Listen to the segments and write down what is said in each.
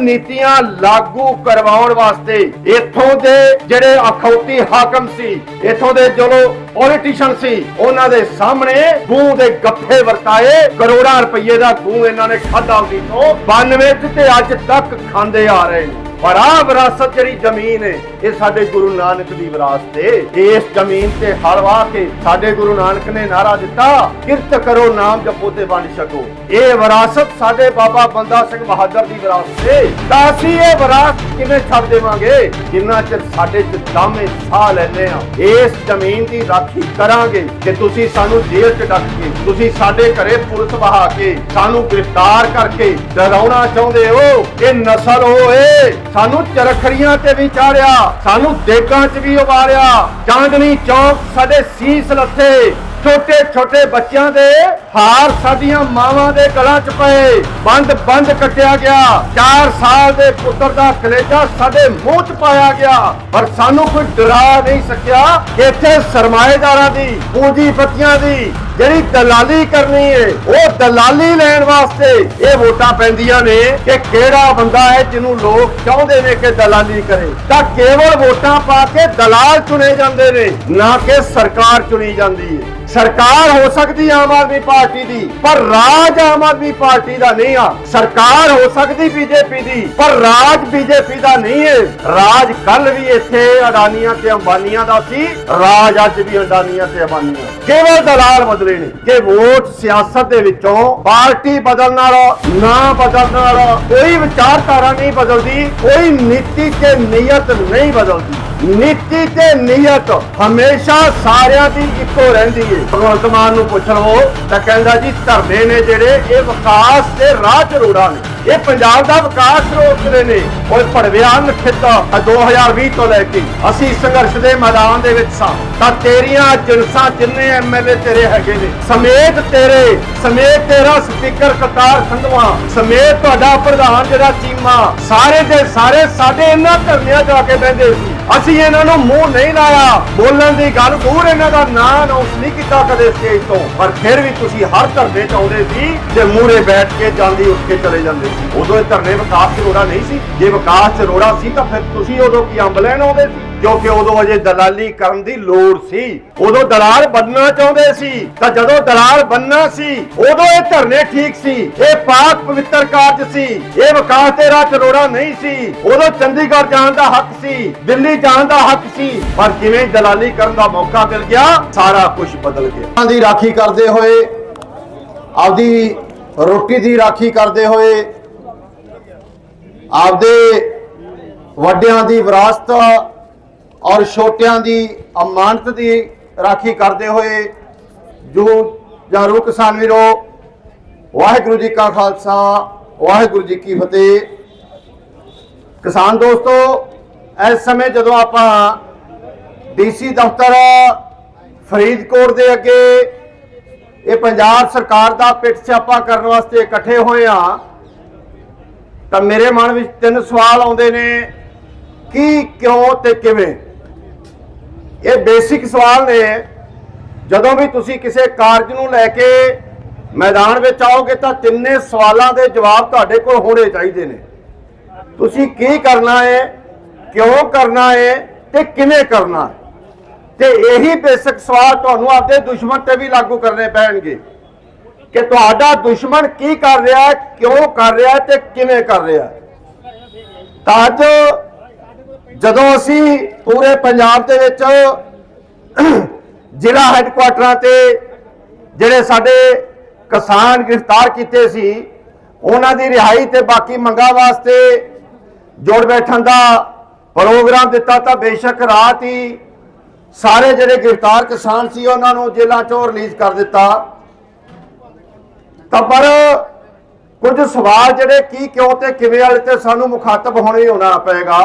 ਨੀਤੀਆਂ ਲਾਗੂ ਕਰਵਾਉਣ ਵਾਸਤੇ ਇੱਥੋਂ ਦੇ ਜਿਹੜੇ ਅਖੌਤੀ ਹਾਕਮ ਸੀ, ਇੱਥੋਂ ਦੇ ਚਲੋ ਪੋਲੀਟੀਸ਼ੀਅਨ ਸੀ, ਉਹਨਾਂ ਦੇ ਸਾਹਮਣੇ ਗੂੰ ਦੇ ਗੱਫੇ ਵਰਤਾਏ, ਕਰੋੜਾਂ ਰੁਪਏ ਦਾ ਗੂੰ ਇਹਨਾਂ ਨੇ ਖਾਧਾ ਉਹਦੀ ਤੋਂ 92 ਤੇ ਅੱਜ ਤੱਕ ਖਾਂਦੇ ਆ ਰਹੇ ਨੇ। ਪਰ ਆਹ ਵਿਰਾਸਤ ਜਿਹੜੀ ਜ਼ਮੀਨ ਹੈ, ਇਹ ਸਾਡੇ ਗੁਰੂ ਨਾਨਕ ਦੀ ਵਿਰਾਸਤ ਹੈ। ਇਸ ਜ਼ਮੀਨ ਤੇ ਹਲ ਕੇ ਸਾਡੇ ਗੁਰੂ ਨਾਨਕ ਨੇ ਨਾਰਾ ਦਿੱਤਾ, ਕਿਰਤ ਕਰੋ, ਨਾਮ ਜਪੋ ਤੇ ਵੰਡ ਛਕੋ। ਇਹ ਵਿਰਾਸਤ ਸਾਡੇ ਬਾਬਾ ਬੰਦਾ ਸਿੰਘ ਬਹਾਦਰ ਦੀ ਵਿਰਾਸਤ ਹੈ। ਤਾਂ ਅਸੀਂ ਇਹ ਵਿਰਾਸਤ ਕਿਵੇਂ ਛੱਡ ਦੇਵਾਂਗੇ? ਜਿੰਨਾ ਚਿਰ ਸਾਡੇ ਚ ਦਾਮੇ ਸਾਹ ਲੈਂਦੇ ਆ ਇਸ ਜ਼ਮੀਨ ਦੀ ਰਾਖੀ ਕਰਾਂਗੇ ਕਿ ਤੁਸੀਂ ਸਾਨੂੰ ਜੇਲ੍ਹ ਚ ਡੱਕ ਕੇ, ਤੁਸੀਂ ਸਾਡੇ ਘਰੇ ਪੁਲਿਸ ਬਹਾ ਕੇ, ਸਾਨੂੰ ਗ੍ਰਿਫਤਾਰ ਕਰਕੇ ਡਰਾਉਣਾ ਚਾਹੁੰਦੇ ਹੋ? ਇਹ ਨਸਲ ਹੋਏ। ਸਾਨੂੰ ਚਰਖੜੀਆਂ ਤੇ ਵੀ ਚਾੜਿਆ, ਸਾਨੂੰ ਦੇਗਾਂ 'ਚ ਵੀ ਉਬਾਰਿਆ ਚਾਂਦਨੀ ਚੌਕ ਸਾਡੇ ਸੀਸ ਲੱਥੇ। ਛੋਟੇ ਛੋਟੇ ਬੱਚਿਆਂ ਦੇ ਹਾਰ ਸਾਡੀਆਂ ਮਾਵਾਂ ਦੇ ਗਲਾਂ 'ਚ ਪਏ। ਬੰਦ ਬੰਦ ਕੱਟਿਆ ਗਿਆ। 4 ਸਾਲ ਦੇ ਪੁੱਤਰ ਦਾ ਕਲੇਜਾ ਸਾਡੇ ਮੂੰਹ 'ਚ ਪਾਇਆ ਗਿਆ। ਪਰ ਸਾਨੂੰ ਕੋਈ ਡਰਾ ਨਹੀਂ ਸਕਿਆ ਇੱਥੇ ਸਰਮਾਏਦਾਰਾਂ ਦੀ, ਪੂੰਜੀਪਤੀਆਂ ਦੀ, ਜਿਹੜੀ ਦਲਾਲੀ ਕਰਨੀ ਹੈ ਉਹ ਦਲਾਲੀ ਲੈਣ ਵਾਸਤੇ ਇਹ ਵੋਟਾਂ ਪੈਂਦੀਆਂ ਨੇ ਕਿ ਕਿਹੜਾ ਬੰਦਾ ਹੈ ਜਿਹਨੂੰ ਲੋਕ ਚਾਹੁੰਦੇ ਨੇ ਕਿ ਦਲਾਲੀ ਕਰੇ। ਤਾਂ ਕੇਵਲ ਵੋਟਾਂ ਪਾ ਕੇ ਦਲਾਲ ਚੁਣੇ ਜਾਂਦੇ ਨੇ, ਨਾ ਕਿ ਸਰਕਾਰ ਚੁਣੀ ਜਾਂਦੀ ਹੈ ਸਰਕਾਰ ਹੋ ਸਕਦੀ ਆਮ ਆਦਮੀ ਪਾਰਟੀ ਦੀ, ਪਰ ਰਾਜ ਆਮ ਆਦਮੀ ਪਾਰਟੀ ਦਾ ਨਹੀਂ ਆ। ਸਰਕਾਰ ਹੋ ਸਕਦੀ ਬੀਜੇਪੀ ਦੀ, ਪਰ ਰਾਜ ਬੀਜੇਪੀ ਦਾ ਨਹੀਂ ਹੈ ਰਾਜ ਕੱਲ ਵੀ ਇੱਥੇ ਅਡਾਨੀਆਂ ਤੇ ਅੰਬਾਨੀਆਂ ਦਾ ਸੀ, ਰਾਜ ਅੱਜ ਵੀ ਅਡਾਨੀਆਂ ਤੇ ਅੰਬਾਨੀਆਂ। ਕੇਵਲ ਦਲਾਲ ਬਦਲੇ ਨੇ। ਕਿ ਵੋਟ ਸਿਆਸਤ ਦੇ ਵਿੱਚੋਂ ਪਾਰਟੀ ਬਦਲਣ ਨਾਲ ਨਾ ਬਦਲਣ ਨਾਲ ਕੋਈ ਵਿਚਾਰਧਾਰਾ ਨਹੀਂ ਬਦਲਦੀ, ਕੋਈ ਨੀਤੀ ਤੇ ਨੀਅਤ ਨਹੀਂ ਬਦਲਦੀ। ਨੀਤੀ ਤੇ ਨੀਅਤ ਹਮੇਸ਼ਾ ਸਾਰਿਆਂ ਦੀ ਇੱਕੋ ਰਹਿੰਦੀ ਹੈ ਭਗਵੰਤ ਮਾਨ ਨੂੰ ਪੁੱਛ ਲਵੋ ਤਾਂ ਕਹਿੰਦਾ ਜੀ ਧਰਨੇ ਨੇ ਜਿਹੜੇ ਇਹ ਵਿਕਾਸ ਦੇ ਰਾਹ ਚ ਰੋੜਾ ਨੇ। ਇਹ ਪੰਜਾਬ ਦਾ ਵਿਕਾਸ ਰੋਕਦੇ ਨੇ। ਉਹ ਭੜਵਿਆ ਨਖਿੱਤਾ 2020 ਤੋਂ ਲੈ ਕੇ। ਅਸੀਂ ਸੰਘਰਸ਼ ਦੇ ਮੈਦਾਨ ਦੇ ਵਿੱਚ ਸਾਂ। ਤਾਂ ਤੇਰੀਆਂ ਜਿਨਸਾਂ ਜਿੰਨੇ ਐਮਐਲਏ ਤੇਰੇ ਹੈਗੇ ਨੇ, ਸਮੇਤ ਤੇਰੇ, ਸਮੇਤ ਤੇਰਾ ਸਪੀਕਰ ਕਰਤਾਰ ਸੰਧਵਾ ਸਮੇਤ ਤੁਹਾਡਾ ਪ੍ਰਧਾਨ ਜਿਹੜਾ ਚੀਮਾ, ਸਾਰੇ ਦੇ ਸਾਰੇ ਸਾਡੇ ਇਹਨਾਂ ਧਰਨਿਆਂ ਜਾ ਕੇ ਬਹਿੰਦੇ ਸੀ। ਅਸੀਂ ਇਹਨਾਂ ਨੂੰ ਮੂੰਹ ਨਹੀਂ ਲਾਇਆ। ਬੋਲਣ ਦੀ ਗੱਲ ਦੂਰ ਇਹਨਾਂ ਦਾ ਨਾਂ ਅਨਾਉਂਸ ਨਹੀਂ ਕੀਤਾ ਕਦੇ ਸਟੇਜ ਤੋਂ। ਪਰ ਫਿਰ ਵੀ ਤੁਸੀਂ ਹਰ ਧਰਨੇ ਚ ਆਉਂਦੇ ਸੀ ਤੇ ਮੂਹਰੇ ਬੈਠ ਕੇ ਜਾਂਦੀ, ਉੱਠ ਕੇ ਚਲੇ ਜਾਂਦੇ ਸੀ। ਉਦੋਂ ਇਹ ਧਰਨੇ ਵਿਕਾਸ ਚ ਨਹੀਂ ਸੀ। ਜੇ ਵਿਕਾਸ ਚ ਰੋੜਾ ਸੀ ਤਾਂ ਫਿਰ ਤੁਸੀਂ ਉਦੋਂ ਕੀ ਅੰਬ ਲੈਣ ਆਉਂਦੇ ਸੀ? ਕਿਉਂਕਿ ਉਦੋਂ ਅਜੇ ਦਲਾਲੀ ਕਰਨ ਦੀ ਲੋੜ ਸੀ। ਉਦੋਂ ਦਲਾਲ ਬੰਨਣਾ ਚਾਹੁੰਦੇ ਸੀ, ਤਾਂ ਜਦੋਂ ਦਲਾਲ ਬੰਨਣਾ ਸੀ, ਉਦੋਂ ਇਹ ਧਰਨੇ ਠੀਕ ਸੀ। ਇਹ ਪਾਕ ਪਵਿੱਤਰ ਕਾਰਜ ਸੀ। ਇਹ ਵਿਕਾਸ ਤੇ ਰਾਹ ਕਰੋੜਾ ਨਹੀਂ ਸੀ। ਉਦੋਂ ਚੰਡੀਗੜ੍ਹ ਜਾਣ ਦਾ ਹੱਕ ਸੀ, ਦਿੱਲੀ ਜਾਣ ਦਾ ਹੱਕ ਸੀ। ਪਰ ਜਿਵੇਂ ਦਲਾਲੀ ਕਰਨ ਦਾ ਮੌਕਾ ਮਿਲ ਗਿਆ, ਸਾਰਾ ਕੁਝ ਬਦਲ ਗਿਆ। ਦੀ ਰਾਖੀ ਕਰਦੇ ਹੋਏ, ਆਪਦੀ ਰੋਟੀ ਦੀ ਰਾਖੀ ਕਰਦੇ ਹੋਏ ਆਪਦੇ ਵੱਡਿਆਂ ਦੀ ਵਿਰਾਸਤ ਔਰ ਛੋਟਿਆਂ ਦੀ ਅਮਾਨਤ ਦੀ ਰਾਖੀ ਕਰਦੇ ਹੋਏ ਜੋ ਜਾਰੂ ਕਿਸਾਨ ਵੀਰੋ, ਵਾਹਿਗੁਰੂ ਜੀ ਕਾ ਖਾਲਸਾ, ਵਾਹਿਗੁਰੂ ਜੀ ਕੀ ਫਤਿਹ। ਕਿਸਾਨ ਦੋਸਤੋ, ਇਸ ਸਮੇਂ ਜਦੋਂ ਆਪਾਂ ਡੀਸੀ ਦਫ਼ਤਰ ਫਰੀਦਕੋਟ ਦੇ ਅੱਗੇ ਇਹ ਪੰਜਾਬ ਸਰਕਾਰ ਦਾ ਪਿੱਠ ਸਿਆਪਾ ਕਰਨ ਵਾਸਤੇ ਇਕੱਠੇ ਹੋਏ ਆ ਤਾਂ ਮੇਰੇ ਮਨ ਵਿੱਚ ਤਿੰਨ ਸਵਾਲ ਆਉਂਦੇ ਨੇ, ਕੀ, ਕਿਉਂ ਤੇ ਕਿਵੇਂ? ਇਹ ਬੇਸਿਕ ਸਵਾਲ ਨੇ। ਜਦੋਂ ਵੀ ਤੁਸੀਂ ਕਿਸੇ ਕਾਰਜ ਨੂੰ ਲੈ ਕੇ ਮੈਦਾਨ ਵਿੱਚ ਆਓਗੇ ਤਾਂ ਤਿੰਨੇ ਸਵਾਲਾਂ ਦੇ ਜਵਾਬ ਤੁਹਾਡੇ ਕੋਲ ਹੋਣੇ ਚਾਹੀਦੇ ਨੇ। ਤੁਸੀਂ ਕੀ ਕਰਨਾ ਹੈ, ਕਿਉਂ ਕਰਨਾ ਹੈ ਤੇ ਕਿਵੇਂ ਕਰਨਾ ਹੈ? ਤੇ ਇਹੀ ਬੇਸਿਕ ਸਵਾਲ ਤੁਹਾਨੂੰ ਆਪਦੇ ਦੁਸ਼ਮਣ ਤੇ ਵੀ ਲਾਗੂ ਕਰਨੇ ਪੈਣਗੇ। ਕਿ ਤੁਹਾਡਾ ਦੁਸ਼ਮਣ ਕੀ ਕਰ ਰਿਹਾ ਕਿਉਂ ਕਰ ਰਿਹਾ ਹੈ ਤੇ ਕਿਵੇਂ ਕਰ ਰਿਹਾ ਤਾਂ ਅੱਜ ਜਦੋਂ ਅਸੀਂ ਪੂਰੇ ਪੰਜਾਬ ਦੇ ਵਿੱਚ ਜ਼ਿਲ੍ਹਾ ਹੈੱਡਕੁਆਟਰਾਂ ਤੇ ਜਿਹੜੇ ਸਾਡੇ ਕਿਸਾਨ ਗ੍ਰਿਫਤਾਰ ਕੀਤੇ ਸੀ, ਉਹਨਾਂ ਦੀ ਰਿਹਾਈ ਤੇ ਬਾਕੀ ਮੰਗਾਂ ਵਾਸਤੇ ਜੁੜ ਬੈਠਣ ਦਾ ਪ੍ਰੋਗਰਾਮ ਦਿੱਤਾ ਤਾਂ ਬੇਸ਼ੱਕ ਰਾਤ ਹੀ ਸਾਰੇ ਜਿਹੜੇ ਗ੍ਰਿਫਤਾਰ ਕਿਸਾਨ ਸੀ, ਉਹਨਾਂ ਨੂੰ ਜੇਲ੍ਹਾਂ ਚੋਂ ਰਿਲੀਜ਼ ਕਰ ਦਿੱਤਾ। ਤਾਂ ਪਰ ਕੁਝ ਸਵਾਲ ਜਿਹੜੇ ਕੀ ਕਿਉਂ ਤੇ ਕਿਵੇਂ ਵਾਲੇ ਤੇ ਸਾਨੂੰ ਮੁਖਾਤਬ ਹੋਣੇ ਹੀ ਹੋਣਾ ਪਏਗਾ।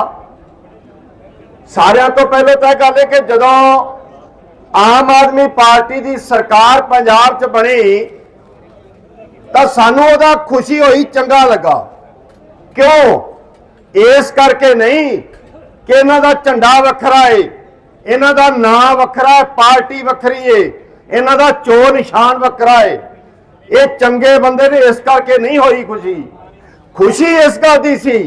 ਸਾਰਿਆਂ ਤੋਂ ਪਹਿਲਾਂ ਤਾਂ ਇਹ ਗੱਲ ਹੈ ਕਿ ਜਦੋਂ ਆਮ ਆਦਮੀ ਪਾਰਟੀ ਦੀ ਸਰਕਾਰ ਪੰਜਾਬ 'ਚ ਬਣੀ, ਤਾਂ ਸਾਨੂੰ ਉਹਦਾ ਖੁਸ਼ੀ ਹੋਈ ਚੰਗਾ ਲੱਗਾ। ਕਿਉਂ? ਇਸ ਕਰਕੇ ਨਹੀਂ ਕਿ ਇਹਨਾਂ ਦਾ ਝੰਡਾ ਵੱਖਰਾ ਏ, ਇਹਨਾਂ ਦਾ ਨਾਂ ਵੱਖਰਾ ਹੈ ਪਾਰਟੀ ਵੱਖਰੀ ਏ, ਇਹਨਾਂ ਦਾ ਚੋ ਨਿਸ਼ਾਨ ਵੱਖਰਾ ਏ। ਇਹ ਚੰਗੇ ਬੰਦੇ ਨੇ ਇਸ ਕਰਕੇ ਨਹੀਂ ਹੋਈ ਖੁਸ਼ੀ। ਖੁਸ਼ੀ ਇਸ ਗੱਲ ਦੀ ਸੀ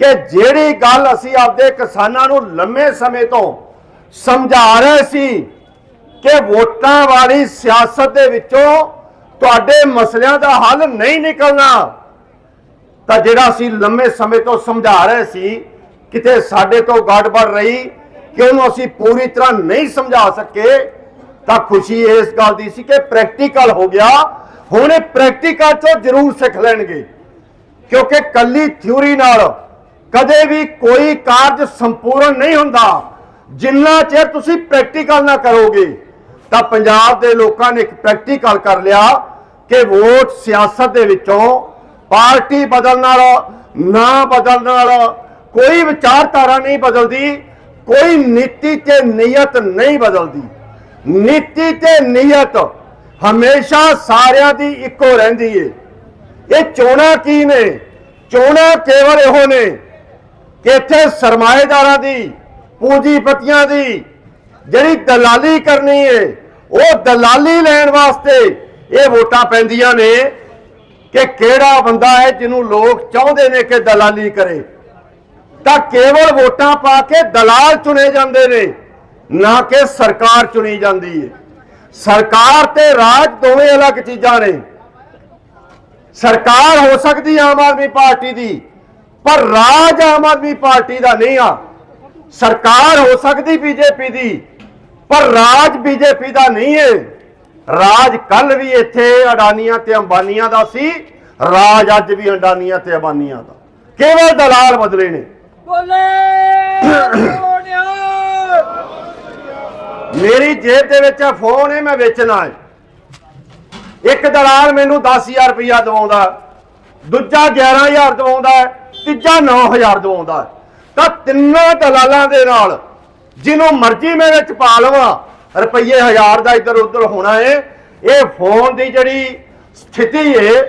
ਕਿ ਜਿਹੜੀ ਗੱਲ ਅਸੀਂ ਆਪਦੇ ਕਿਸਾਨਾਂ ਨੂੰ ਲੰਮੇ ਸਮੇਂ ਤੋਂ ਸਮਝਾ ਰਹੇ ਸੀ ਕਿ ਵੋਟਾਂ ਵਾਲੀ ਸਿਆਸਤ ਦੇ ਵਿੱਚੋਂ ਤੁਹਾਡੇ ਮਸਲਿਆਂ ਦਾ ਹੱਲ ਨਹੀਂ ਨਿਕਲਣਾ, ਤਾਂ ਜਿਹੜਾ ਅਸੀਂ ਲੰਮੇ ਸਮੇਂ ਤੋਂ ਸਮਝਾ ਰਹੇ ਸੀ, ਕਿਤੇ ਸਾਡੇ ਤੋਂ ਗੜਬੜ ਰਹੀ, ਕਿ ਉਹਨੂੰ ਅਸੀਂ ਪੂਰੀ ਤਰ੍ਹਾਂ ਨਹੀਂ ਸਮਝਾ ਸਕੇ, ਤਾਂ ਖੁਸ਼ੀ ਇਸ ਗੱਲ ਦੀ ਸੀ ਕਿ ਪ੍ਰੈਕਟੀਕਲ ਹੋ ਗਿਆ ਹੁਣ ਇਹ ਪ੍ਰੈਕਟੀਕਲ ਤੋਂ ਜ਼ਰੂਰ ਸਿੱਖ ਲੈਣਗੇ। ਕਿਉਂਕਿ ਕੱਲੀ ਥਿਊਰੀ ਨਾਲ ਕਦੇ ਵੀ ਕੋਈ ਕਾਰਜ ਸੰਪੂਰਨ ਨਹੀਂ ਹੁੰਦਾ। ਜਿੰਨਾ ਚਿਰ ਤੁਸੀਂ ਪ੍ਰੈਕਟੀਕਲ ਨਾ ਕਰੋਗੇ, ਤਾਂ ਪੰਜਾਬ ਦੇ ਲੋਕਾਂ ਨੇ ਇੱਕ ਪ੍ਰੈਕਟੀਕਲ ਕਰ ਲਿਆ ਕਿ ਵੋਟ ਸਿਆਸਤ ਦੇ ਵਿੱਚੋਂ ਪਾਰਟੀ ਬਦਲਣ ਨਾਲ, ਨਾ ਬਦਲਣ ਨਾਲ ਕੋਈ ਵਿਚਾਰਧਾਰਾ ਨਹੀਂ ਬਦਲਦੀ, ਕੋਈ ਨੀਤੀ ਤੇ ਨੀਅਤ ਨਹੀਂ ਬਦਲਦੀ। ਨੀਤੀ ਤੇ ਨੀਅਤ ਹਮੇਸ਼ਾ ਸਾਰਿਆਂ ਦੀ ਇੱਕੋ ਰਹਿੰਦੀ ਏ। ਇਹ ਚੋਣਾਂ ਕੀ ਨੇ? ਚੋਣਾਂ ਕੇਵਲ ਇਹੋ ਨੇ ਕਿ ਇੱਥੇ ਸਰਮਾਏਦਾਰਾਂ ਦੀ, ਪੂੰਜੀਪਤੀਆਂ ਦੀ ਜਿਹੜੀ ਦਲਾਲੀ ਕਰਨੀ ਏ, ਉਹ ਦਲਾਲੀ ਲੈਣ ਵਾਸਤੇ ਇਹ ਵੋਟਾਂ ਪੈਂਦੀਆਂ ਨੇ ਕਿ ਕਿਹੜਾ ਬੰਦਾ ਹੈ ਜਿਹਨੂੰ ਲੋਕ ਚਾਹੁੰਦੇ ਨੇ ਕਿ ਦਲਾਲੀ ਕਰੇ। ਤਾਂ ਕੇਵਲ ਵੋਟਾਂ ਪਾ ਕੇ ਦਲਾਲ ਚੁਣੇ ਜਾਂਦੇ ਨੇ, ਨਾ ਕਿ ਸਰਕਾਰ ਚੁਣੀ ਜਾਂਦੀ ਹੈ ਸਰਕਾਰ ਤੇ ਰਾਜ ਦੋਵੇਂ ਅਲੱਗ ਚੀਜ਼ਾਂ ਨੇ। ਸਰਕਾਰ ਹੋ ਸਕਦੀ ਆਮ ਆਦਮੀ ਪਾਰਟੀ ਦੀ ਪਰ ਰਾਜ ਆਮ ਆਦਮੀ ਪਾਰਟੀ ਦਾ ਨਹੀਂ ਆ। ਸਰਕਾਰ ਹੋ ਸਕਦੀ ਬੀਜੇਪੀ ਦੀ ਪਰ ਰਾਜ ਬੀਜੇਪੀ ਦਾ ਨਹੀਂ ਹੈ ਰਾਜ ਕੱਲ ਵੀ ਇੱਥੇ ਅਡਾਨੀਆਂ ਤੇ ਅੰਬਾਨੀਆਂ ਦਾ ਸੀ ਰਾਜ ਅੱਜ ਵੀ ਅਡਾਨੀਆਂ ਤੇ ਅੰਬਾਨੀਆਂ ਦਾ। ਕੇਵਲ ਦਲਾਲ ਬਦਲੇ ਨੇ। ਬੋਲੇ! ਮੇਰੀ ਜੇਬ ਦੇ ਵਿੱਚ ਇਹ ਫੋਨ ਹੈ ਮੈਂ ਵੇਚਣਾ ਹੈ। ਇੱਕ ਦਲਾਲ ਮੈਨੂੰ 10000 ਰੁਪਇਆ ਦਵਾਉਂਦਾ ਦੂਜਾ 11000 ਦਵਾਉਂਦਾ ਹੈ, ਤੀਜਾ 9000 ਦਵਾਉਂਦਾ। ਤਾਂ ਤਿੰਨਾਂ ਦਲਾਲਾਂ ਦੇ ਨਾਲ ਜਿਹਨੂੰ ਮਰਜ਼ੀ ਮੈਂ ਵਿੱਚ ਪਾ ਲਵਾਂ ਰੁਪਈਏ 1000 ਦਾ ਇੱਧਰ ਉੱਧਰ ਹੋਣਾ ਹੈ ਇਹ ਫੋਨ ਦੀ ਜਿਹੜੀ ਸਥਿਤੀ ਹੈ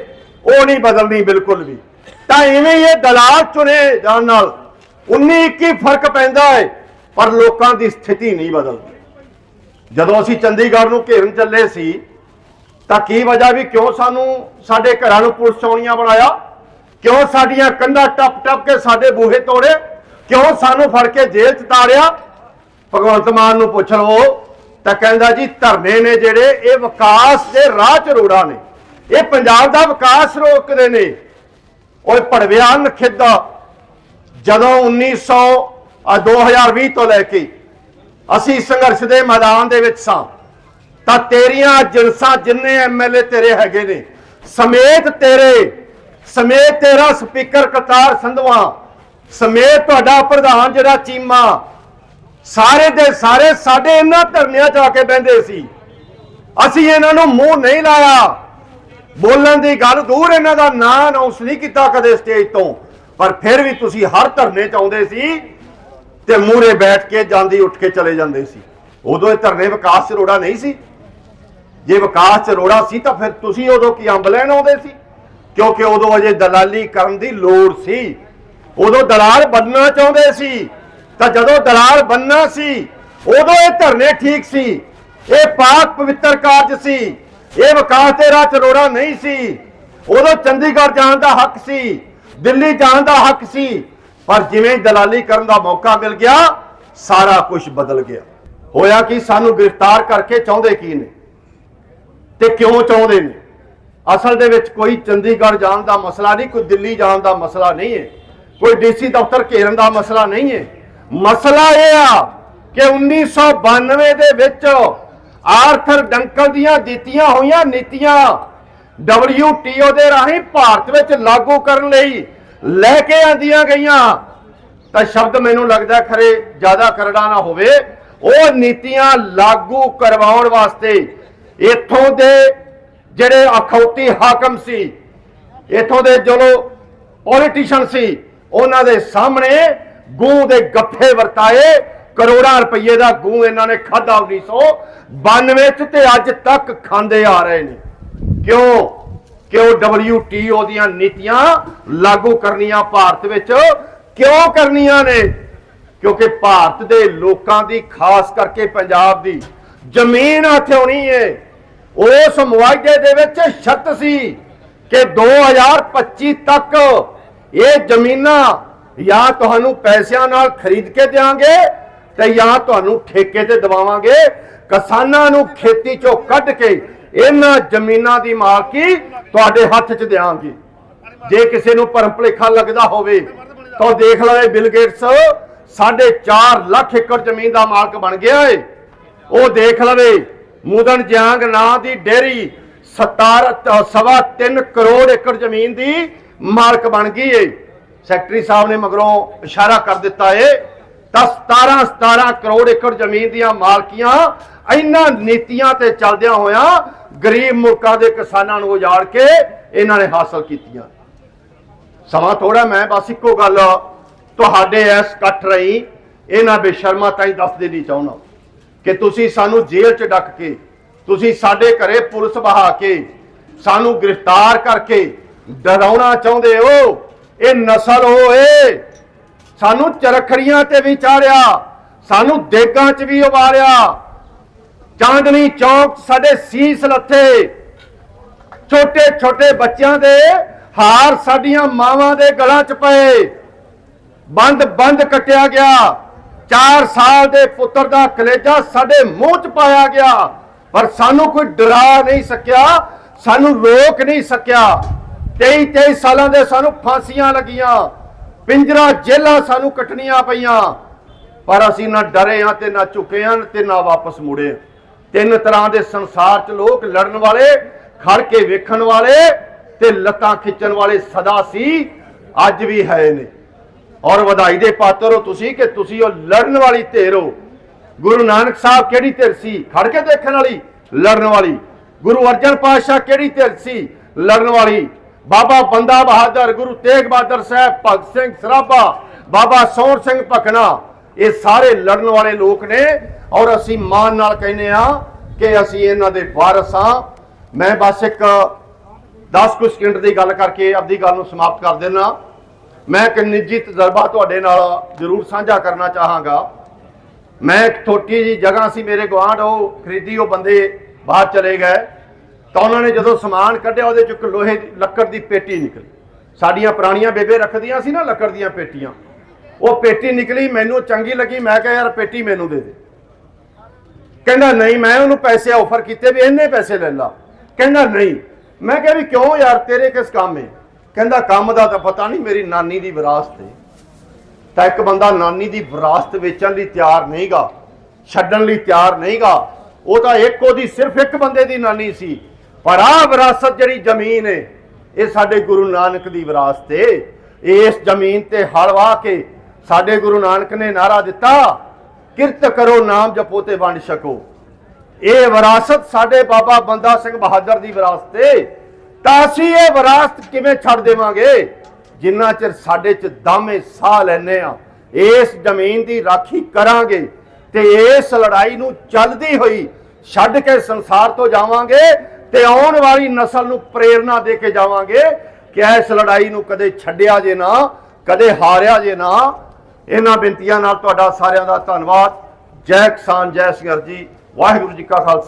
ਉਹ ਨਹੀਂ ਬਦਲਣੀ ਬਿਲਕੁਲ ਵੀ। ਤਾਂ ਇਵੇਂ ਇਹ ਦਲਾਲ ਚੁਣੇ ਜਾਣ ਨਾਲ 19 21 ਫ਼ਰਕ ਪੈਂਦਾ ਹੈ ਪਰ ਲੋਕਾਂ ਦੀ ਸਥਿਤੀ ਨਹੀਂ ਬਦਲਦੀ। ਜਦੋਂ ਅਸੀਂ ਚੰਡੀਗੜ੍ਹ ਨੂੰ ਘੇਰਨ ਚੱਲੇ ਸੀ, ਤਾਂ ਕੀ ਵਜ੍ਹਾ ਵੀ ਕਿਉਂ ਸਾਨੂੰ ਸਾਡੇ ਘਰਾਂ ਨੂੰ ਪੁਲਿਸ ਚੌਣੀਆਂ ਬਣਾਇਆ? ਕਿਉਂ ਸਾਡੀਆਂ ਕੰਧਾਂ ਟੱਪ ਟੱਪ ਕੇ ਸਾਡੇ ਬੂਹੇ ਤੋੜੇ? ਕਿਉਂ ਸਾਨੂੰ ਫੜ ਕੇ ਜੇਲ੍ਹ ਚ ਤਾੜਿਆ ਭਗਵੰਤ ਮਾਨ ਨੂੰ ਪੁੱਛ ਲਵੋ, ਤਾਂ ਕਹਿੰਦਾ ਜੀ, ਧਰਨੇ ਨੇ ਜਿਹੜੇ, ਇਹ ਵਿਕਾਸ ਦੇ ਰਾਹ ਚ ਰੋੜਾ ਨੇ। ਇਹ ਪੰਜਾਬ ਦਾ ਵਿਕਾਸ ਰੋਕਦੇ ਨੇ। ਓਏ ਭੜਵਿਆ ਨਖਿੱਦਾ, ਜਦੋਂ 1900 ਆ 2020 ਤੋਂ ਲੈ ਕੇ ਅਸੀਂ ਸੰਘਰਸ਼ ਦੇ ਮੈਦਾਨ ਦੇ ਵਿੱਚ ਸਾਂ। ਤਾਂ ਤੇਰੀਆਂ ਜਿਨਸਾਂ ਜਿੰਨੇ ਐਮਐਲਏ ਤੇਰੇ ਹੈਗੇ ਨੇ, ਸਮੇਤ ਤੇਰੇ, ਸਮੇਤ ਤੇਰਾ ਸਪੀਕਰ ਕਤਾਰ ਸੰਧਵਾ, ਸਮੇਤ ਤੁਹਾਡਾ ਪ੍ਰਧਾਨ ਜਿਹੜਾ ਚੀਮਾ, ਸਾਰੇ ਦੇ ਸਾਰੇ ਸਾਡੇ ਇਹਨਾਂ ਧਰਨਿਆਂ 'ਚ ਆ ਕੇ ਬਹਿੰਦੇ ਸੀ। ਅਸੀਂ ਇਹਨਾਂ ਨੂੰ ਮੂੰਹ ਨਹੀਂ ਲਾਇਆ। ਬੋਲਣ ਦੀ ਗੱਲ ਦੂਰ ਇਹਨਾਂ ਦਾ ਨਾਂ ਅਨਾਉਂਸ ਨਹੀਂ ਕੀਤਾ ਕਦੇ ਸਟੇਜ ਤੋਂ। ਪਰ ਫਿਰ ਵੀ ਤੁਸੀਂ ਹਰ ਧਰਨੇ 'ਚ ਆਉਂਦੇ ਸੀ। ਤੇ ਮੂਹਰੇ ਬੈਠ ਕੇ ਜਾਂਦੀ, ਉੱਠ ਕੇ ਚਲੇ ਜਾਂਦੇ ਸੀ। ਉਦੋਂ ਇਹ ਧਰਨੇ ਵਿਕਾਸ ਚ ਰੋੜਾ ਨਹੀਂ ਸੀ। ਜੇ ਵਿਕਾਸ ਚ ਰੋੜਾ ਸੀ ਤਾਂ ਫਿਰ ਤੁਸੀਂ ਉਦੋਂ ਕੀ ਅੰਬ ਲੈਣ ਆਉਂਦੇ ਸੀ? ਕਿਉਂਕਿ ਉਦੋਂ ਅਜੇ ਦਲਾਲੀ ਕਰਨ ਦੀ ਲੋੜ ਸੀ। ਉਦੋਂ ਦਲਾਲ ਬੰਨਣਾ ਚਾਹੁੰਦੇ ਸੀ। ਤਾਂ ਜਦੋਂ ਦਲਾਲ ਬੰਨਣਾ ਸੀ, ਉਦੋਂ ਇਹ ਧਰਨੇ ਠੀਕ ਸੀ। ਇਹ ਪਾਕ ਪਵਿੱਤਰ ਕਾਰਜ ਸੀ। ਇਹ ਵਿਕਾਸ ਦੇ ਰਾਹ ਚ ਰੋੜਾ ਨਹੀਂ ਸੀ। ਉਦੋਂ ਚੰਡੀਗੜ੍ਹ ਜਾਣ ਦਾ ਹੱਕ ਸੀ। ਦਿੱਲੀ ਜਾਣ ਦਾ ਹੱਕ ਸੀ। ਪਰ ਜਿਵੇਂ ਦਲਾਲੀ ਕਰਨ ਦਾ ਮੌਕਾ ਮਿਲ ਗਿਆ, ਸਾਰਾ ਕੁਝ ਬਦਲ ਗਿਆ। ਹੋਇਆ ਕਿ? ਸਾਨੂੰ ਗ੍ਰਿਫਤਾਰ ਕਰਕੇ ਚਾਹੁੰਦੇ ਕੀ ਨੇ? ਤੇ ਕਿਉਂ ਚਾਹੁੰਦੇ ਨੇ? ਅਸਲ ਦੇ ਵਿੱਚ ਕੋਈ ਚੰਡੀਗੜ੍ਹ ਜਾਣ ਦਾ ਮਸਲਾ ਨਹੀਂ, ਕੋਈ ਦਿੱਲੀ ਜਾਣ ਦਾ ਮਸਲਾ ਨਹੀਂ ਹੈ। ਕੋਈ ਡੀਸੀ ਦਫ਼ਤਰ ਘੇਰਨ ਦਾ ਮਸਲਾ ਨਹੀਂ ਹੈ। ਮਸਲਾ ਇਹ ਆ ਕਿ 1992 ਦੇ ਵਿੱਚ ਆਰਥਰ ਡੰਕਲ ਦੀਆਂ ਦਿੱਤੀਆਂ ਹੋਈਆਂ ਨੀਤੀਆਂ WTO ਦੇ ਰਾਹੀਂ ਭਾਰਤ ਵਿੱਚ ਲਾਗੂ ਕਰਨ ਲਈ ਲੈ ਕੇ ਆਂਦੀਆਂ ਗਈਆਂ। ਤਾਂ ਸ਼ਬਦ ਮੈਨੂੰ ਲੱਗਦਾ ਖਰੇ ਜ਼ਿਆਦਾ ਕਰੜਾ ਨਾ ਹੋਵੇ। ਉਹ ਨੀਤੀਆਂ ਲਾਗੂ ਕਰਵਾਉਣ ਵਾਸਤੇ ਇੱਥੋਂ ਦੇ ਜਿਹੜੇ ਅਖੌਤੀ ਹਾਕਮ ਸੀ, ਇੱਥੋਂ ਦੇ ਚਲੋ ਪੋਲੀਟੀਸ਼ੀਅਨ ਸੀ, ਉਹਨਾਂ ਦੇ ਸਾਹਮਣੇ ਗੂੰ ਦੇ ਗੱਫੇ ਵਰਤਾਏ। ਕਰੋੜਾਂ ਰੁਪਏ ਦਾ ਗੂੰ ਇਹਨਾਂ ਨੇ ਖਾਦਾ 1992 ਚ ਤੇ ਅੱਜ ਤੱਕ ਖਾਂਦੇ ਆ ਰਹੇ ਨੇ। ਕਿਉਂ? ਕਿ ਉਹ WTO ਦੀਆਂ ਨੀਤੀਆਂ ਲਾਗੂ ਕਰਨੀਆਂ ਭਾਰਤ ਵਿੱਚ? ਕਿਉਂ ਕਰਨੀਆਂ ਨੇ? ਕਿਉਂਕਿ ਭਾਰਤ ਦੇ ਲੋਕਾਂ ਦੀ, ਖਾਸ ਕਰਕੇ ਪੰਜਾਬ ਦੀ ਜ਼ਮੀਨ ਹਥਿਆਉਣੀ ਹੈ ਉਸ ਮੁਆਵਜ਼ੇ ਦੇ ਵਿੱਚ ਸ਼ਰਤ ਸੀ ਕਿ 2025 ਤੱਕ ਇਹ ਜ਼ਮੀਨਾਂ ਜਾਂ ਤੁਹਾਨੂੰ ਪੈਸਿਆਂ ਨਾਲ ਖਰੀਦ ਕੇ ਦੇਵਾਂਗੇ ਤੇ ਜਾਂ ਤੁਹਾਨੂੰ ਠੇਕੇ ਤੇ ਦਵਾਵਾਂਗੇ। ਕਿਸਾਨਾਂ ਨੂੰ ਖੇਤੀ ਚੋਂ ਕੱਢ ਕੇ ਇਹਨਾਂ ਜ਼ਮੀਨਾਂ ਦੀ ਮਾਲਕੀ ਤੁਹਾਡੇ ਹੱਥ 'ਚ ਦੇਵਾਂਗੇ ਜੇ ਕਿਸੇ ਨੂੰ ਭਰਮ ਭੁਲੇਖਾ ਲੱਗਦਾ ਹੋਵੇ, ਤਾਂ ਦੇਖ ਲਵੇ ਬਿਲ ਗੇਟਸ 4.5 ਲੱਖ ਏਕੜ ਜ਼ਮੀਨ ਦਾ ਮਾਲਕ ਬਣ ਗਿਆ ਏ। ਉਹ ਦੇਖ ਲਵੇ ਮੁਦਨ ਜਾਂਗ ਨਾਂ ਦੀ ਡੇਰੀ 17 ਸਵਾ 3 ਕਰੋੜ ਏਕੜ ਜ਼ਮੀਨ ਦੀ ਮਾਲਕ ਬਣ ਗਈ ਏ। ਸੈਕਟਰੀ ਸਾਹਿਬ ਨੇ ਮਗਰੋਂ ਇਸ਼ਾਰਾ ਕਰ ਦਿੱਤਾ ਏ, ਤਾਂ 17 17 ਕਰੋੜ ਏਕੜ ਜ਼ਮੀਨ ਦੀਆਂ ਮਾਲਕੀਆਂ ਇਹਨਾਂ ਨੀਤੀਆਂ ਤੇ ਚੱਲਦਿਆਂ ਹੋਇਆਂ ਗਰੀਬ ਮੁਲਕਾਂ ਦੇ ਕਿਸਾਨਾਂ ਨੂੰ ਉਜਾੜ ਕੇ ਇਹਨਾਂ ਨੇ ਹਾਸਲ ਕੀਤੀਆਂ। ਸਮਾਂ ਥੋੜਾ ਮੈਂ ਬਸ ਇੱਕੋ ਗੱਲ ਤੁਹਾਡੇ ਇਸ ਇਕੱਠ ਰਹੀ, ਇਹਨਾਂ ਬੇਸ਼ਰਮਾ ਤਾਈ ਦੱਸ ਦੇਣੀ ਚਾਹੁੰਦਾ। ਕਿ ਤੁਸੀਂ ਸਾਨੂੰ ਜੇਲ੍ਹ 'ਚ ਡੱਕ ਕੇ, ਤੁਸੀਂ ਸਾਡੇ ਘਰੇ ਪੁਲਿਸ ਬਹਾ ਕੇ, ਸਾਨੂੰ ਗ੍ਰਿਫਤਾਰ ਕਰਕੇ ਡਰਾਉਣਾ ਚਾਹੁੰਦੇ ਹੋ, ਇਹ ਨਸਲ ਹੋਏ। ਸਾਨੂੰ ਚਰਖੜੀਆਂ ਤੇ ਵੀ ਚਾੜਿਆ, ਸਾਨੂੰ ਦੇਗਾਂ 'ਚ ਵੀ ਉਬਾਰਿਆ ਚਾਂਦਨੀ ਚੌਕ ਸਾਡੇ ਸੀਸ ਲੱਥੇ। ਛੋਟੇ ਛੋਟੇ ਬੱਚਿਆਂ ਦੇ ਹਾਰ ਸਾਡੀਆਂ ਮਾਵਾਂ ਦੇ ਗਲਾਂ 'ਚ ਪਏ। ਬੰਦ ਬੰਦ ਕੱਟਿਆ ਗਿਆ। 4 ਸਾਲ ਦੇ ਪੁੱਤਰ ਦਾ ਕਲੇਜਾ ਸਾਡੇ ਮੂੰਹ 'ਚ ਪਾਇਆ ਗਿਆ। ਪਰ ਸਾਨੂੰ ਕੋਈ ਡਰਾ ਨਹੀਂ ਸਕਿਆ, ਸਾਨੂੰ ਰੋਕ ਨਹੀਂ ਸਕਿਆ। 23 23 ਸਾਲਾਂ ਦੇ ਸਾਨੂੰ ਫਾਂਸੀਆਂ ਲੱਗੀਆਂ। ਪਿੰਜਰਾ ਜੇਲਾਂ ਸਾਨੂੰ ਕੱਟਣੀਆਂ ਪਈਆਂ। ਪਰ ਅਸੀਂ ਨਾ ਡਰੇ ਹਾਂ ਤੇ ਨਾ ਝੁਕੇ ਹਾਂ ਤੇ ਨਾ ਵਾਪਸ ਮੁੜੇ ਹਾਂ। ਤਿੰਨ ਤਰ੍ਹਾਂ ਦੇ ਸੰਸਾਰ 'ਚ ਲੋਕ ਲੜਨ ਵਾਲੇ, ਖੜ ਕੇ ਵੇਖਣ ਵਾਲੇ ਤੇ ਲੱਤਾਂ ਖਿੱਚਣ ਵਾਲੇ ਸਦਾ ਸੀ, ਅੱਜ ਵੀ ਹੈ ਨੇ। ਔਰ ਵਧਾਈ ਦੇ ਪਾਤਰ ਹੋ ਤੁਸੀਂ ਕਿ ਤੁਸੀਂ ਉਹ ਲੜਨ ਵਾਲੀ ਧਿਰ ਹੋ। ਗੁਰੂ ਨਾਨਕ ਸਾਹਿਬ ਕਿਹੜੀ ਧਿਰ ਸੀ? ਖੜ ਕੇ ਦੇਖਣ ਵਾਲੀ, ਲੜਨ ਵਾਲੀ। ਗੁਰੂ ਅਰਜਨ ਪਾਤਸ਼ਾਹ ਕਿਹੜੀ ਧਿਰ ਸੀ? ਲੜਨ ਵਾਲੀ। ਬਾਬਾ ਬੰਦਾ ਬਹਾਦਰ, ਗੁਰੂ ਤੇਗ ਬਹਾਦਰ ਸਾਹਿਬ, ਭਗਤ ਸਿੰਘ ਸਰਾਭਾ, ਬਾਬਾ ਸੋਹਣ ਸਿੰਘ ਭਕਨਾ। ਇਹ ਸਾਰੇ ਲੜਨ ਵਾਲੇ ਲੋਕ ਨੇ ਔਰ ਅਸੀਂ ਮਾਣ ਨਾਲ ਕਹਿੰਦੇ ਆ ਕਿ ਅਸੀਂ ਇਹਨਾਂ ਦੇ ਵਾਰਸ ਹਾਂ। ਮੈਂ ਬਸ ਇੱਕ 10 ਕੁ ਸਕਿੰਟ ਦੀ ਗੱਲ ਕਰਕੇ ਆਪਦੀ ਗੱਲ ਨੂੰ ਸਮਾਪਤ ਕਰ ਦੇਣਾ ਮੈਂ ਇੱਕ ਨਿੱਜੀ ਤਜਰਬਾ ਤੁਹਾਡੇ ਨਾਲ ਜ਼ਰੂਰ ਸਾਂਝਾ ਕਰਨਾ ਚਾਹਾਂਗਾ। ਮੈਂ ਇੱਕ ਛੋਟੀ ਜੀ ਜਗ੍ਹਾ ਸੀ ਮੇਰੇ ਗਵਾਂਢ ਉਹ ਖਰੀਦੀ, ਉਹ ਬੰਦੇ ਬਾਹਰ ਚਲੇ ਗਏ। ਤਾਂ ਉਹਨਾਂ ਨੇ ਜਦੋਂ ਸਮਾਨ ਕੱਢਿਆ, ਉਹਦੇ ਚ ਇੱਕ ਲੋਹੇ ਦੀ ਲੱਕੜ ਦੀ ਪੇਟੀ ਨਿਕਲੀ। ਸਾਡੀਆਂ ਪੁਰਾਣੀਆਂ ਬੇਬੇ ਰੱਖਦੀਆਂ ਸੀ ਨਾ, ਲੱਕੜ ਦੀਆਂ ਪੇਟੀਆਂ। ਉਹ ਪੇਟੀ ਨਿਕਲੀ, ਮੈਨੂੰ ਚੰਗੀ ਲੱਗੀ, ਮੈਂ ਕਿਹਾ, ਯਾਰ, ਪੇਟੀ ਮੈਨੂੰ ਦੇ ਦੇ। ਕਹਿੰਦਾ, ਨਹੀਂ, ਮੈਂ ਉਹਨੂੰ ਪੈਸੇ ਆਫਰ ਕੀਤੇ ਵੀ ਇੰਨੇ ਪੈਸੇ ਲੈ ਲਾ। ਕਹਿੰਦਾ, ਨਹੀਂ। ਮੈਂ ਕਿਹਾ ਵੀ ਕਿਉਂ ਯਾਰ, ਤੇਰੇ ਕਿਸ ਕੰਮ ਹੈ ਕਹਿੰਦਾ, ਕੰਮ ਦਾ ਤਾਂ ਪਤਾ ਨਹੀਂ, ਮੇਰੀ ਨਾਨੀ ਦੀ ਵਿਰਾਸਤ ਹੈ ਤਾਂ ਇੱਕ ਬੰਦਾ ਨਾਨੀ ਦੀ ਵਿਰਾਸਤ ਵੇਚਣ ਲਈ ਤਿਆਰ ਨਹੀਂਗਾ, ਛੱਡਣ ਲਈ ਤਿਆਰ ਨਹੀਂਗਾ, ਉਹ ਤਾਂ ਇੱਕ ਉਹਦੀ ਸਿਰਫ ਇੱਕ ਬੰਦੇ ਦੀ ਨਾਨੀ ਸੀ। ਪਰ ਆਹ ਵਿਰਾਸਤ ਜਿਹੜੀ ਜ਼ਮੀਨ ਹੈ ਇਹ ਸਾਡੇ ਗੁਰੂ ਨਾਨਕ ਦੀ ਵਿਰਾਸਤ ਹੈ ਇਸ ਜ਼ਮੀਨ ਤੇ ਹਲ ਕੇ ਸਾਡੇ ਗੁਰੂ ਨਾਨਕ ਨੇ ਨਾਰਾ ਦਿੱਤਾ, ਕਿਰਤ ਕਰੋ, ਨਾਮ ਜਪੋ ਤੇ ਵੰਡ ਛਕੋ। ਇਹ ਵਿਰਾਸਤ ਸਾਡੇ ਬਾਬਾ ਬੰਦਾ ਸਿੰਘ ਬਹਾਦਰ ਦੀ ਵਿਰਾਸਤ ਏ। ਤਾਂ ਅਸੀਂ ਇਹ ਵਿਰਾਸਤ ਕਿਵੇਂ ਛੱਡ ਦੇਵਾਂਗੇ? ਜਿੰਨਾ ਚਿਰ ਸਾਡੇ ਚ ਦਮੇ ਸਾਹ ਲੈਨੇ ਆ ਇਸ ਜ਼ਮੀਨ ਦੀ ਰਾਖੀ ਕਰਾਂਗੇ ਤੇ ਇਸ ਲੜਾਈ ਨੂੰ ਚੱਲਦੀ ਹੋਈ ਛੱਡ ਕੇ ਸੰਸਾਰ ਤੋਂ ਜਾਵਾਂਗੇ ਤੇ ਆਉਣ ਵਾਲੀ ਨਸਲ ਨੂੰ ਪ੍ਰੇਰਣਾ ਦੇ ਕੇ ਜਾਵਾਂਗੇ ਕਿ ਇਸ ਲੜਾਈ ਨੂੰ ਕਦੇ ਛੱਡਿਆ ਜੇ ਨਾ, ਕਦੇ ਹਾਰਿਆ ਜੇ ਨਾ ਇਹਨਾਂ ਬੇਨਤੀਆਂ ਨਾਲ ਤੁਹਾਡਾ ਸਾਰਿਆਂ ਦਾ ਧੰਨਵਾਦ। ਜੈ ਕਿਸਾਨ, ਜੈ ਸਿੰਘ ਜੀ। ਵਾਹਿਗੁਰੂ ਜੀ ਕਾ ਖਾਲਸਾ।